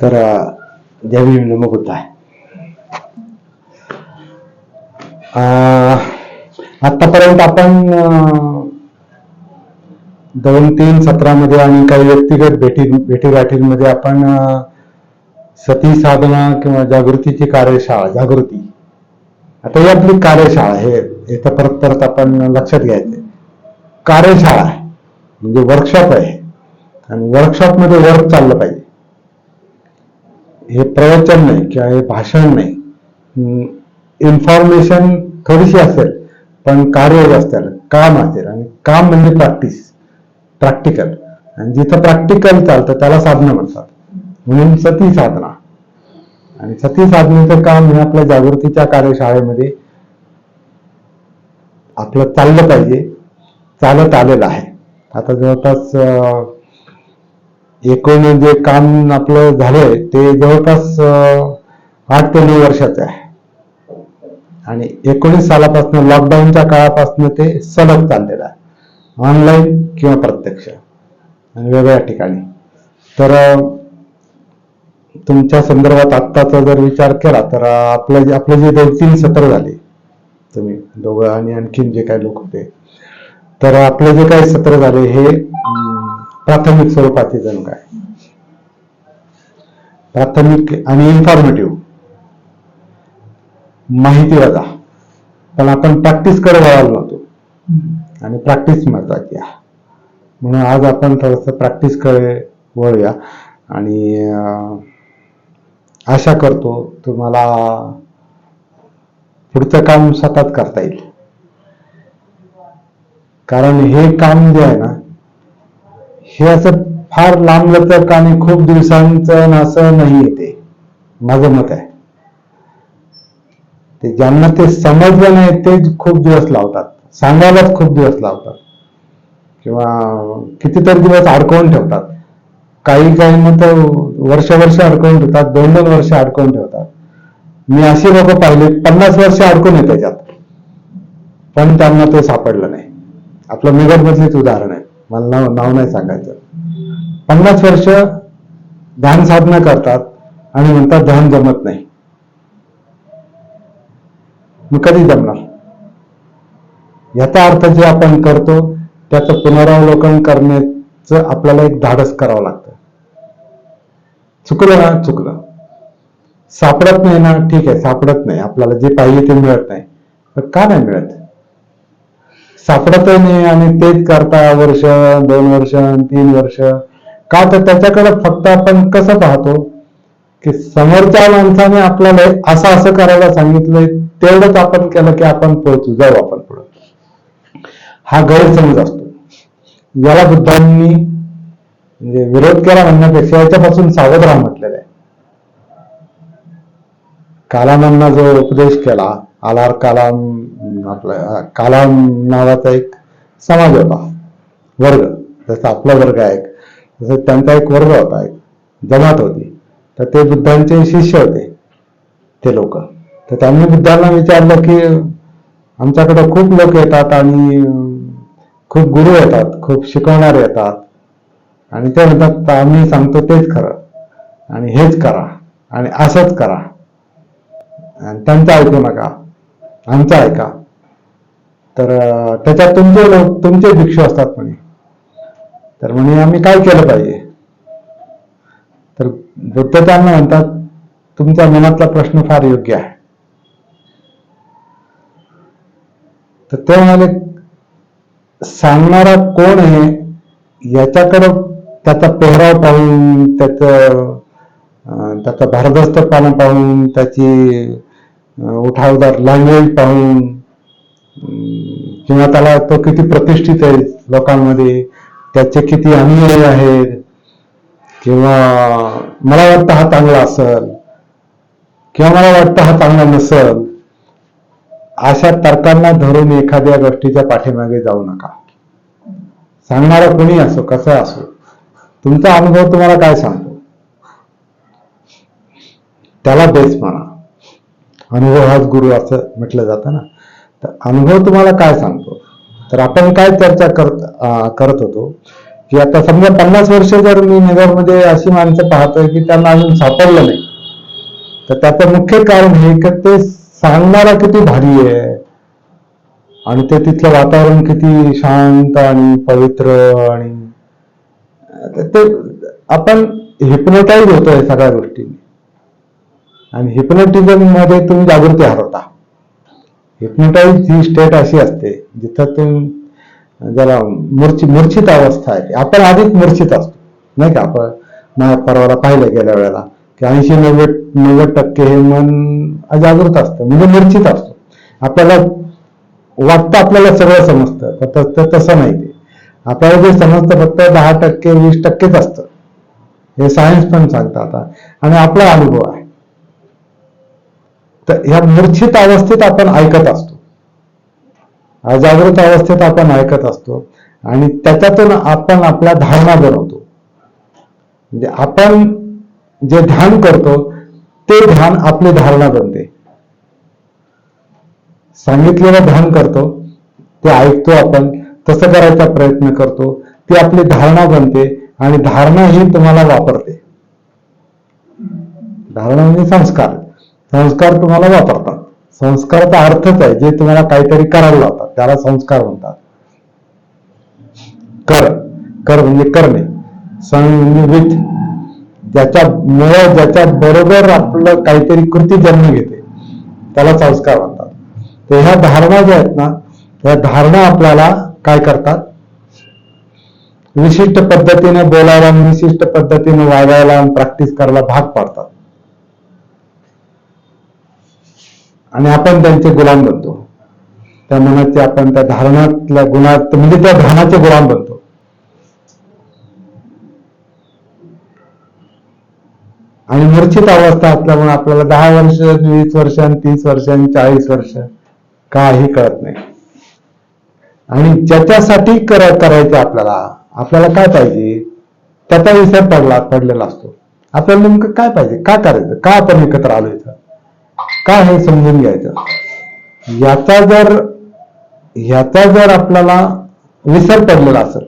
तर देवी भीम होता अं, आतापर्यंत आपण दोन तीन सत्रामध्ये आणि काही व्यक्तिगत भेटी भेटीगाठींमध्ये आपण सती साधना किंवा जागृतीची कार्यशाळा जागृती. आता ही आपली कार्यशाळा हे तर परत परत आपण लक्षात घ्यायचं कार्यशाळा म्हणजे आहे म्हणजे वर्कशॉप आहे. आणि वर्कशॉपमध्ये वर्क चाललं पाहिजे. हे प्रवचन नाही किंवा हे भाषण नाही. इन्फॉर्मेशन थोडीशी असेल पण कार्य जास्त आहे काम असेल आणि काम म्हणजे प्रॅक्टिस प्रॅक्टिकल आणि जिथं प्रॅक्टिकल चालतं त्याला साधनं म्हणतात. म्हणून सती साधना. आणि सती साधनेचं काम हे आपल्या जागृतीच्या कार्यशाळेमध्ये आपलं चाललं पाहिजे चालत आलेलं आहे. आता जवळपास एकूण जे काम आपलं झालंय ते जवळपास आठ ते नऊ वर्षाचं आहे. आणि एकोणीस सालापासून लॉकडाऊनच्या काळापासून ते सलग चाललेलं आहे. ऑनलाईन किंवा प्रत्यक्ष. वेगळ्या ठिकाणी. तर तुमच्या संदर्भात आत्ताचा जर विचार केला तर आपलं जे आपले जे दोन तीन सत्र झाले तुम्ही दोघं आणि आणखीन जे काही लोक होते तर आपले जे काही सत्र झाले हे प्राथमिक स्वरूपाचे जणू काय? प्राथमिक आणि इन्फॉर्मेटिव्ह माहिती वजा. पण आपण प्रॅक्टिसकडे वळालो नव्हतो आणि प्रॅक्टिस महत्वाची आहे म्हणून आज आपण थोडस प्रॅक्टिसकडे वळूया. आणि आशा करतो तुम्हाला पुढचं काम स्वतःच करता येईल. कारण हे काम जे आहे ना हे असं फार लांबलचक आणि खूप दिवसांचं असं नाही येते. माझं मत आहे. ते ज्यांना ते समजलं नाही ते खूप दिवस लावतात. सांगायलाच खूप दिवस लावतात. किंवा कितीतरी दिवस अडकवून ठेवतात. काही काही मग तर वर्ष वर्ष अडकवून ठेवतात दोन दोन वर्ष अडकवून ठेवतात. मी अशी लोक पाहिले पन्नास वर्ष अडकून आहे त्याच्यात. पण त्यांना ते सापडलं नाही. आपलं मेघड मधलीच उदाहरण आहे. मला नाव नाव नाही सांगायचं. पन्नास वर्ष ध्यान साधना करतात आणि म्हणतात ध्यान जमत नाही. मग कधी जमणार? याचा अर्थ जे आपण करतो त्याचं पुनरावलोकन करण्याचं आपल्याला एक धाडस करावं लागतं. चुकलं ना? चुकलं. सापडत नाही ना? ठीक आहे सापडत नाही. आपल्याला जे पाहिजे ते मिळत नाही. तर का नाही मिळत? सापडत नाही आणि तेच करता वर्ष दोन वर्ष तीन वर्ष. का तर त्याच्याकडे फक्त आपण कसं पाहतो की समोरच्या माणसाने आपल्याला असं असं करायला सांगितलंय तेवढंच आपण केलं की आपण पोहोचू जाऊ आपण पुढे. हा गैरसमज असतो. याला बुद्धांनी म्हणजे विरोध केला म्हणण्यापेक्षा याच्यापासून सावध राहा म्हटलेलं आहे. कालामांना जो उपदेश केला आलार कालाम आपला कालाम नावाचा एक समाज होता. वर्ग. जसा आपला वर्ग आहे जसं त्यांचा एक वर्ग होता एक जमात होती. तर ते बुद्धांचे शिष्य होते ते लोक. तर त्यांनी बुद्धांना विचारलं की आमच्याकडे खूप लोक येतात आणि खूप गुरु येतात खूप शिकवणारे येतात. आणि ते म्हणतात आम्ही सांगतो तेच खरं. आणि हेच करा. आणि असंच करा. आणि त्यांचं ऐकू नका. आमचं ऐका. तर त्याच्यात तुमचे लोक तुमचे भिक्षू असतात म्हणे. तर म्हणे आम्ही काय केलं पाहिजे? तर बुद्ध त्यांना म्हणतात तुमच्या मनातला प्रश्न फार योग्य आहे. तर ते म्हणाले सांगणारा कोण आहे याच्याकडं त्याचा पेहराव पाहून त्याचं त्याचा भारदस्त पालन पाहून त्याची उठावदार लँग्वेज पाहून किंवा त्याला तो किती प्रतिष्ठित आहे लोकांमध्ये त्याचे किती अनुयायी आहेत किंवा मला वाटतं हा चांगला असेल किंवा मला वाटतं हा चांगला नसेल अशा तर्कांना धरून एखाद्या गोष्टीच्या पाठीमागे जाऊ नका. सांगणारा कोणी असो कसं असो तुमचा अनुभव तुम्हाला काय सांगतो? त्याला बेस म्हणा अनुभव हाच गुरु असं म्हटलं जातं ना. तर अनुभव तुम्हाला काय सांगतो? तर आपण काय चर्चा करत करत होतो की आता समजा पन्नास वर्ष जर मी नगरमध्ये अशी माणसं पाहतोय की त्यांना अजून सापडलं नाही. तर त्याचं मुख्य कारण हे की ते सांगणारा किती भारी आहे आणि ते तिथलं वातावरण किती शांत आणि पवित्र आणि ते आपण हिप्नोटाईज होतोय सगळ्या गोष्टींनी. आणि हिप्नोटिझममध्ये तुम्ही जागृती हरवता हिप्नोटाईज ही स्टेट अशी असते जिथं तुम्ही जरा मूर्छित मूर्छित अवस्था आहे. आपण आधीच मूर्छित असतो. नाही का? आपण माझ्या परवाला पाहिलं गेल्या वेळेला की ऐंशी नव्वद नव्वद टक्के हे मन अजागृत असतं म्हणजे मूर्छित असतो. आपल्याला वाटतं आपल्याला सगळं समजतं पण तसं नाही ते. आपल्याला जे समजतं फक्त दहा टक्के वीस टक्केच असतं. हे सायन्स पण सांगतं आता. आणि आपला अनुभव आहे. तर ह्या मूर्छित अवस्थेत आपण ऐकत असतो. अजागृत अवस्थेत आपण ऐकत असतो. आणि त्याच्यातून आपण आपल्या धारणा बनवतो. म्हणजे आपण जे ध्यान करतो ते ध्यान आपली धारणा बनते. सांगितलेलं ध्यान करतो ते ऐकतो आपण तसं करायचा प्रयत्न करतो ती आपली धारणा बनते आणि धारणा ही तुम्हाला वापरते. धारणा म्हणजे संस्कार. संस्कार तुम्हाला वापरतात. संस्काराचा अर्थच आहे जे तुम्हाला काहीतरी करायला लावतात त्याला संस्कार म्हणतात. कर कर म्हणजे करणे. सण ज्याच्या विथ ज्याच्यामुळे ज्याच्या बरोबर आपलं काहीतरी कृती जन्म घेते त्याला संस्कार म्हणतात. तर ह्या धारणा ज्या आहेत ना त्या धारणा आपल्याला काय करतात? विशिष्ट पद्धतीने बोलायला विशिष्ट पद्धतीने वागायला आणि प्रॅक्टिस करायला भाग पाडतात. आणि आपण त्यांचे गुलाम बनतो. त्या मनाचे आपण त्या धारणातल्या गुणात म्हणजे त्या ध्यानाचे गुलाम बनतो. आणि मूर्छित अवस्था असल्यामुळे आपल्याला दहा वर्ष वीस वर्ष तीस वर्ष चाळीस वर्ष काही कळत नाही. आणि ज्याच्यासाठी कर करायचं आपल्याला आपल्याला काय पाहिजे? त्याचा विसर पडला पडलेला असतो. आपल्याला नेमकं काय पाहिजे? का करायचं? का आपण एकत्र आलो काय हे समजून घ्यायचं? याचा जर ह्याचा जर आपल्याला विसर पडलेला असेल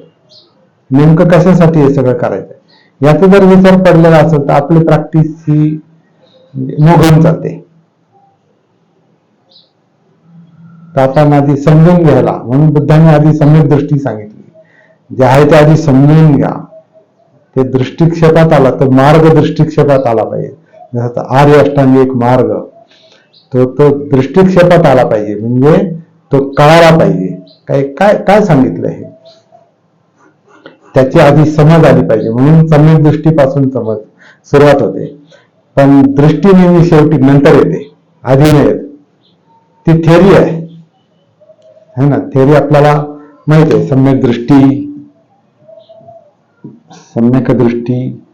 नेमकं कशासाठी हे सगळं करायचं? याचा जर विसर पडलेला असेल तर आपली प्रॅक्टिस ही मोघून जाते तर आपण आधी समजून घ्यायला म्हणून बुद्धांनी आधी सम्यक दृष्टी सांगितली. जे आहे ते आधी समजून घ्या. ते दृष्टिक्षेपात आला तर मार्ग दृष्टिक्षेपात आला पाहिजे. जसं आर्य अष्टांगिक मार्ग. तो तो दृष्टिक्षेपात आला पाहिजे. म्हणजे तो कळाला पाहिजे. काय काय काय सांगितलं हे? त्याची आधी समज आली पाहिजे. म्हणून सम्यक दृष्टीपासून समज सुरुवात होते. पण दृष्टी नेहमी शेवटी नंतर येते. आधी नाही येत. ती थेरी आहे. है ना? थेरी आपल्याला माहीत आहे. सम्यक दृष्टी सम्यक दृष्टी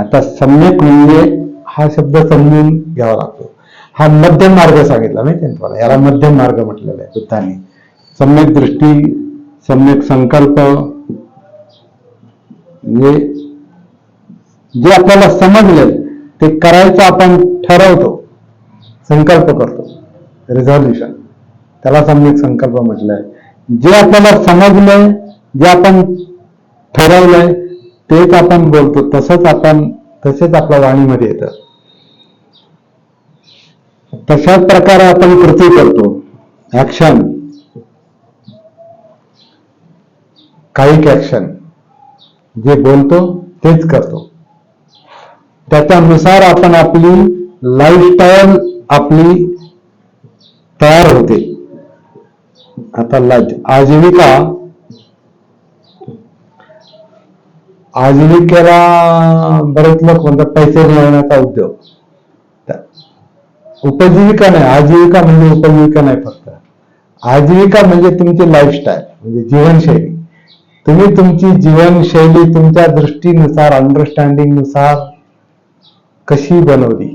आता सम्यक म्हणजे हा शब्द समजून घ्यावा लागतो. हा मध्यम मार्ग सांगितला माहिती ना तुम्हाला. याला मध्यम मार्ग म्हटलेला आहे बुद्धाने सम्यक दृष्टी सम्यक संकल्प म्हणजे जे आपल्याला समजले ते करायचं आपण ठरवतो संकल्प करतो. रिझॉल्युशन त्याला सम्यक संकल्प म्हटलंय. जे आपल्याला समजलंय जे आपण ठरवलंय तेच आपण बोलतो तसंच आपण तसेच आपल्या वाणीमध्ये येतं. तशाच प्रकारे आपण कृती करतो. ऍक्शन कायिक ऍक्शन जे बोलतो तेच करतो. त्याच्यानुसार आपण आपली लाईफस्टाईल आपली तयार होते. आता आजीविका आजीविकेला बरेच लोक म्हणतात पैसे मिळवण्याचा उद्योग. उपजीविका नाही आजीविका म्हणजे उपजीविका नाही फक्त. आजीविका म्हणजे तुमची लाईफस्टाईल म्हणजे जीवनशैली. तुम्ही तुमची जीवनशैली तुमच्या दृष्टीनुसार अंडरस्टँडिंगनुसार कशी बनवली?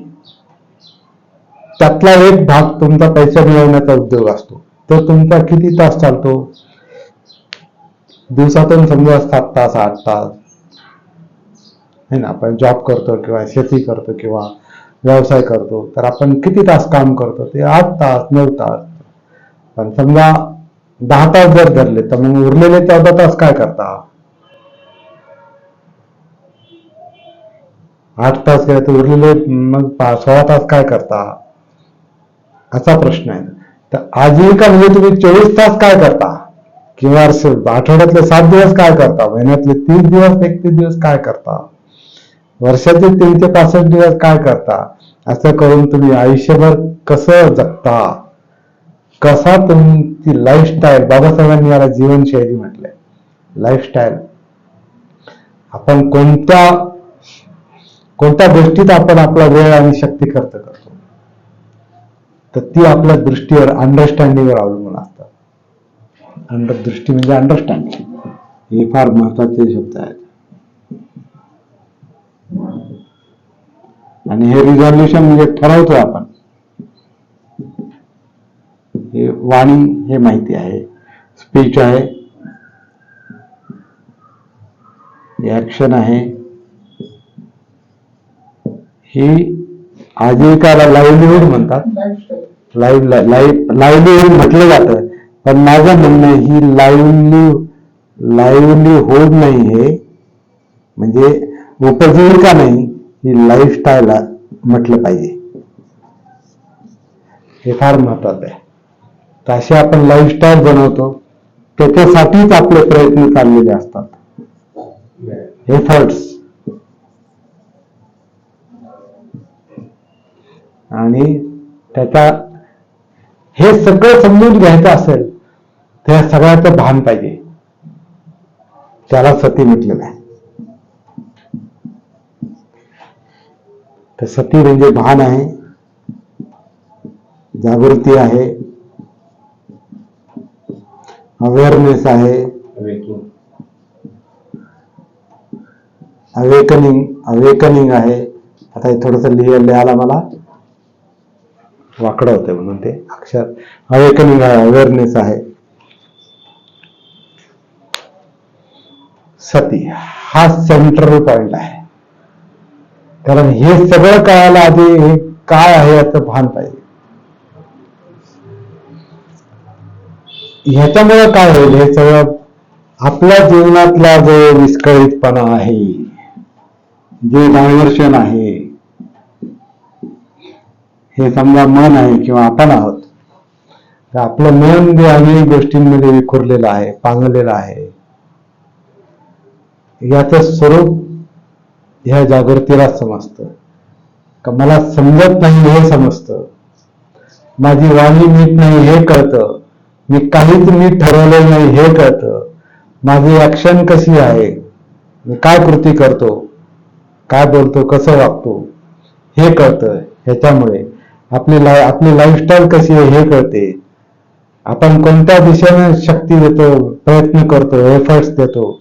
त्यातला एक भाग तुमचा पैसा मिळवण्याचा उद्योग असतो. तो तुमचा किती तास चालतो? दिवसातून समजा सात तास आठ तास आहे ना? आपण जॉब करतो किंवा शेती करतो किंवा व्यवसाय करतो तर आपण किती तास काम करतो? ते आठ तास नऊ तास. पण समजा दहा तास जर धरले तर मग उरलेले चौदा तास काय करता? आठ तास गेले तर उरलेले मग सोळा तास काय करता? असा प्रश्न आहे. तर आजीविका म्हणजे तुम्ही चोवीस तास काय करता? किंवा आठवड्यातले सात दिवस काय करता? महिन्यातले तीस दिवस एकतीस दिवस काय करता? वर्षाचे तीनशे पासष्ट दिवस काय करता? असं करून तुम्ही आयुष्यभर कसं जगता? कसा तुमची लाईफस्टाईल बाबासाहेबांनी याला जीवनशैली म्हटलंय लाईफस्टाईल आपण कोणत्या कोणत्या गोष्टीत आपण आपला वेळ आणि शक्ती खर्च करतो? तर ती आपल्या दृष्टीवर अंडरस्टँडिंगवर अवलंबून असतात अंडर दृष्टी म्हणजे अंडरस्टँडिंग हे फार महत्त्वाचे शब्द आहेत. आणि हे रिझॉल्युशन म्हणजे ठरवतोय आपण. हे वाणी, हे माहिती आहे. स्पीच आहे. ऍक्शन आहे. ही आजीविकाला लाईव्हलीहूड म्हणतात. लाईव्ह लाईव्हलीहूड म्हटलं जातं. पण माझं म्हणणं ही लाईव्हली लाईव्हलीहूड नाही हे. म्हणजे उपजीविका नाही ही लाईफस्टाईल म्हटलं पाहिजे हे फार महत्वाचं आहे। तर अशी आपण लाईफस्टाईल बनवतो त्याच्यासाठीच आपले प्रयत्न चाललेले असतात. एफर्ट्स आणि त्याचा हे सगळं समजून घ्यायचं असेल तर सगळ्याचं भान पाहिजे. त्याला सती म्हटलेलं आहे. तर सती म्हणजे भान आहे जागृती आहे अवेअरनेस आहे अवेकनिंग अवेकनिंग आहे. आता हे थोडस लिहिलं लिहायला मला वाकडं होतं म्हणून ते अक्षर. अवेकनिंग आहे अवेअरनेस आहे. सती हा सेंट्रल पॉइंट आहे. कारण हे सगळं कळायला आधी हे काय आहे याचं भान पाहिजे. ह्याच्यामुळे काय होईल? हे सगळं आपल्या जीवनातला जो विस्कळीतपणा आहे जे डायव्हर्शन आहे हे समजा मन आहे किंवा आपण आहोत तर आपलं मन जे अनेक गोष्टींमध्ये विखुरलेलं आहे पांगलेलं आहे याचं स्वरूप ह्या जागृतीला समजतं. का मला समजत नाही हे समजतं. माझी वाणी नीट नाही हे कळतं. मी काहीच नीट ठरवलं नाही हे कळतं. माझी ऍक्शन कशी आहे? मी काय कृती करतो? काय बोलतो? कसं वागतो? हे कळतं. ह्याच्यामुळे आपली लाय आपली लाईफस्टाईल कशी आहे हे कळते. आपण कोणत्या दिशेने शक्ती देतो प्रयत्न करतो एफर्ट्स देतो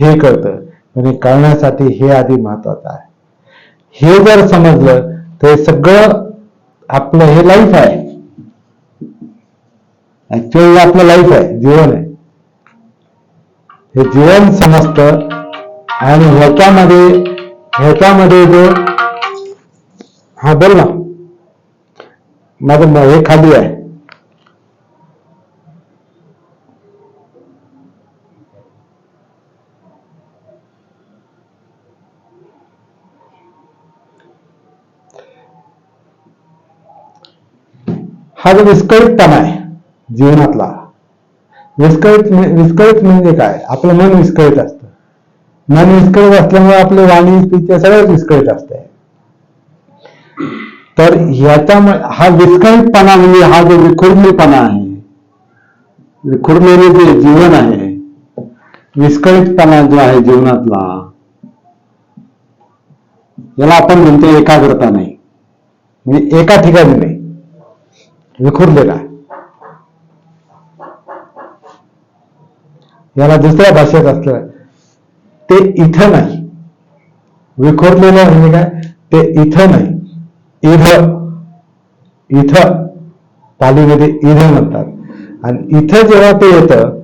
हे कळतं. म्हणजे पण हे कळण्यासाठी हे आधी महत्वाचं आहे. हे जर समजलं तर हे सगळं आपलं हे लाईफ आहे. ऍक्च्युअली आपलं लाईफ आहे जीवन आहे. हे जीवन समजतं आणि ह्याच्यामध्ये ह्याच्यामध्ये जो हा बोल ना. माझं हे खाली आहे. हा जो विस्कळीतपणा आहे जीवनातला विस्कळीत विस्कळीत म्हणजे, म्हणजे काय? आपलं मन विस्कळीत असतं. मन विस्कळीत असल्यामुळे आपले वाणी स्पीच सगळंच विस्कळीत असते तर ह्याच्यामुळे हा विस्कळीतपणा म्हणजे हा जो विखुरलेपणा आहे विखुरलेले जे जीवन आहे विस्कळीतपणा जो आहे जीवनातला याला आपण म्हणतो एकाग्रता नाही. म्हणजे एका ठिकाणी नाही. विखुरलेला आहे. याला दुसऱ्या भाषेत असलं ते इथं नाही. विखुरलेलं म्हणजे काय? ते इथं नाही. इथं इथं पालीमध्ये इथं म्हणतात. आणि इथं जेव्हा ते येतं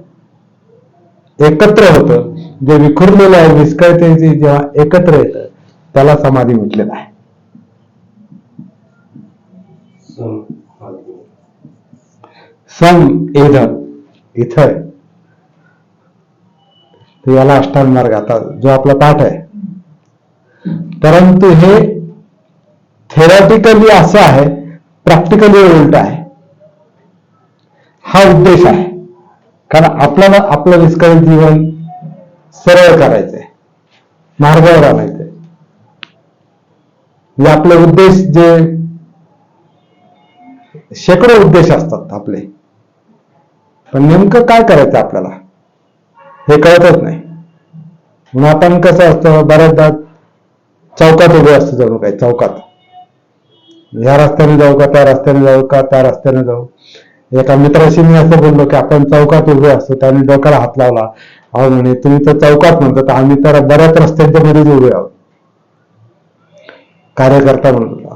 एकत्र होतं जे विखुरलेलं आहे विस्कळतेचे जेव्हा एकत्र येतं त्याला समाधी म्हटलेलं आहे. सम एध इथं. तर याला अष्टांग मार्ग आता जो आपला पाठ आहे. परंतु हे थेरॉटिकली असं आहे प्रॅक्टिकली उलट आहे. हा उद्देश आहे. कारण आपल्याला आपलं विस्कळीत जीवन सरळ करायचंय. मार्गावर आणायचंय. म्हणजे आपले उद्देश जे शेकडो उद्देश असतात आपले. पण नेमकं काय करायचं आपल्याला? हे कळतच नाही. म्हणून आपण कसं असतं बऱ्याचदा चौकात उभे असतो जणू काय चौकात. ह्या रस्त्याने जाऊ का त्या रस्त्याने जाऊ का त्या रस्त्याने जाऊ? एका मित्राशी मी असं बोललो की आपण चौकात उभे असतो त्याने डोक्याला हात लावला. अहो म्हणे तुम्ही तर चौकात म्हणतो तर आम्ही तर बऱ्याच रस्त्यांच्या मध्येच उभे आहोत. कार्यकर्ता म्हणून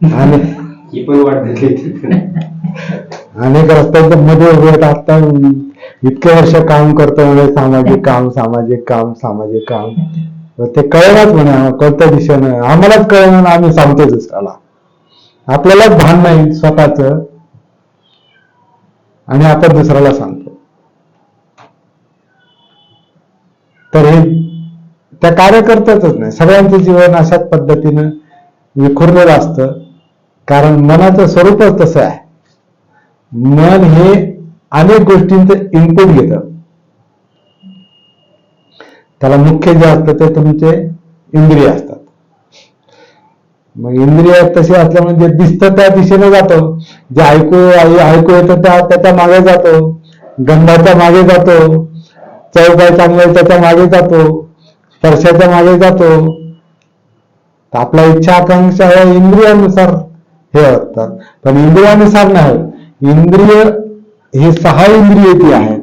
आणि ही पण वाट अनेक रस्त्यांच्या मध्ये उभे आता इतके वर्ष काम करतो म्हणे सामाजिक काम सामाजिक काम सामाजिक काम. ते कळणार म्हणे कोणत्या दिशेनं आम्हालाच कळणार आम्ही सांगतो दुसऱ्याला. आपल्यालाच भान नाही स्वतःच. आणि आपण दुसऱ्याला सांगतो तर हे त्या कार्यकर्त्याच नाही सगळ्यांचं जीवन अशाच पद्धतीनं विखुरलेलं असतं. कारण मनाचं स्वरूपच तसं आहे. मन हे अनेक गोष्टींचं इनपुट घेतं. त्याला मुख्य जे असतं ते तुमचे इंद्रिय असतात. मग इंद्रिय तसे असल्यामुळे जे दिसतं त्या दिशेने जातो. जे ऐकू ऐकू येतं त्या त्याच्यामागे जातो. गंधाच्या मागे जातो. चव काय चांगलं त्याच्यामागे जातो. स्पर्शाच्या मागे जातो. आपल्या इच्छा आकांक्षा या इंद्रियानुसार हे असतात. पण इंद्रियानुसार नाही. इंद्रिय हे सहा इंद्रिय ती आहेत.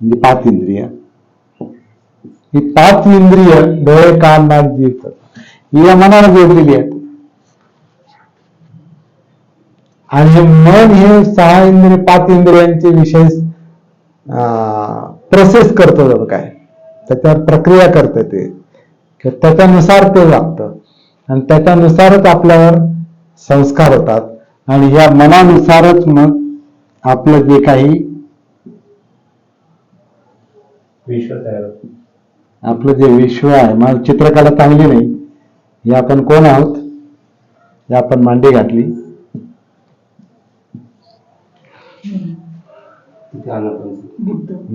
म्हणजे पाच इंद्रिय. ही पाच इंद्रिय डोळे कान नाक जीभ. या मनाला जोडलेली आहेत. आणि हे मन हे सहा इंद्रिय पाच इंद्रियांचे विशेष प्रोसेस करतो जर काय त्याच्यावर प्रक्रिया करते ते. त्याच्यानुसार ते वागतं. आणि त्याच्यानुसारच आपल्यावर संस्कार होतात. आणि या मनानुसारच मग आपलं जे काही. आपलं जे विश्व आहे मग चित्रकला चांगली नाही. हे आपण कोण आहोत? हे आपण मांडी घातली.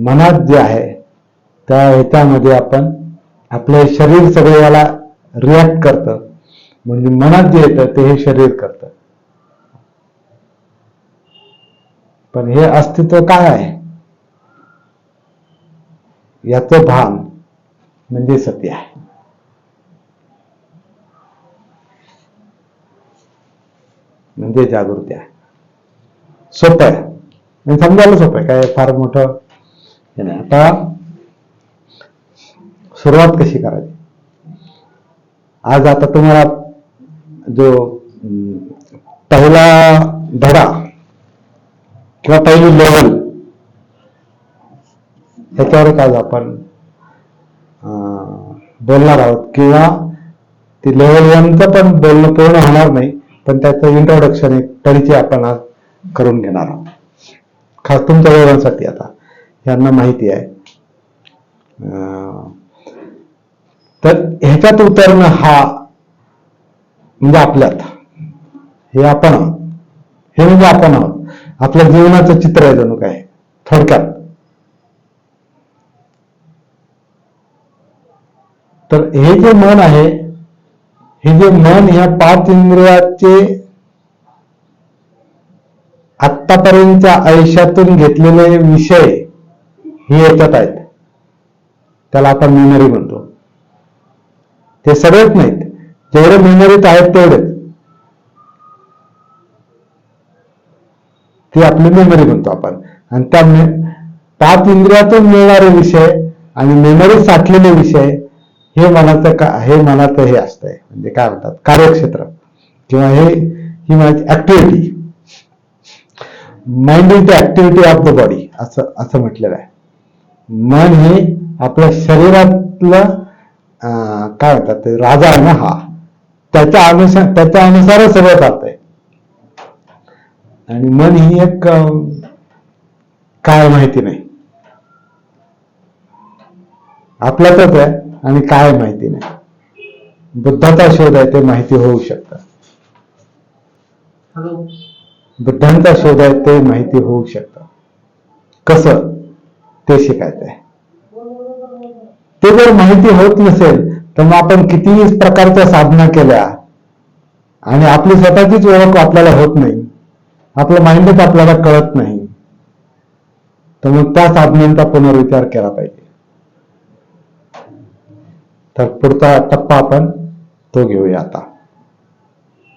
मनात जे आहे त्या ह्याच्यामध्ये आपण आपलं शरीर सगळं याला रिॲक्ट करतं. म्हणजे मनात जे येतं ते हे शरीर करतं. पण हे अस्तित्व काय आहे याचं भान म्हणजे सत्य आहे म्हणजे जागृती आहे सोपं आहे आणि समजायला सोपं आहे काय फार मोठं? हे नाही, आता सुरुवात कशी करायची आज आता तुम्हाला जो पहिला धडा किंवा पहिली लेवल ह्याच्यावर आज आपण अं, बोलणार आहोत. किंवा ती लेवल वनचं पण बोलणं पूर्ण होणार नाही पण त्याचं इंट्रोडक्शन एक परिचय आपण आज करून घेणार आहोत. खास तुमच्या वेळांसाठी आता यांना माहिती आहे. अं, तर ह्याच्यात उतरणं हा म्हणजे आपल्यात. हे आपण आहोत. हे म्हणजे आपण आहोत. आपल्या जीवनाचं चित्र आहे जणू काय? थोडक्यात. तर हे जे मन आहे हे जे मन ह्या पाच इंद्रियाचे आतापर्यंतच्या आयुष्यातून घेतलेले विषय हे याच्यात आहेत. त्याला आपण मेमरी म्हणतो. ते सगळेच नाहीत. जेवढे मेमरीत आहेत तेवढेच. ती आपली मेमरी म्हणतो आपण. आणि त्या पाच इंद्रियातून मिळणारे विषय आणि मेमरी साठलेले विषय हे मनाचं का हे मनाचं हे असतंय. म्हणजे काय म्हणतात? कार्यक्षेत्र. किंवा हे ही माझी activity mind is the activity of the body असं असं म्हटलेलं आहे. मन हे आपल्या शरीरातलं काय म्हणतात ते राजा आहे ना हा. त्याच्या अनुसार त्याच्या अनुसारच सगळं चालतंय. आणि मन ही एक काय माहिती नाही. आपल्यातच आहे आणि काय माहिती नाही. बुद्धाचा शोध आहे ते माहिती होऊ शकतं. हॅलो. बुद्धांचा शोध आहे ते माहिती होऊ शकतं. कसं? ते शिकायचं आहे. ते जर माहिती होत नसेल तर मग आपण कितीही प्रकारच्या साधना केल्या आणि आपली स्वतःचीच ओळख आपल्याला होत नाही. आपलं माइंडच आपल्याला कळत नाही. तर मग त्या साधनांचा पुनर्विचार केला पाहिजे. तर पुढचा टप्पा आपण तो घेऊया आता.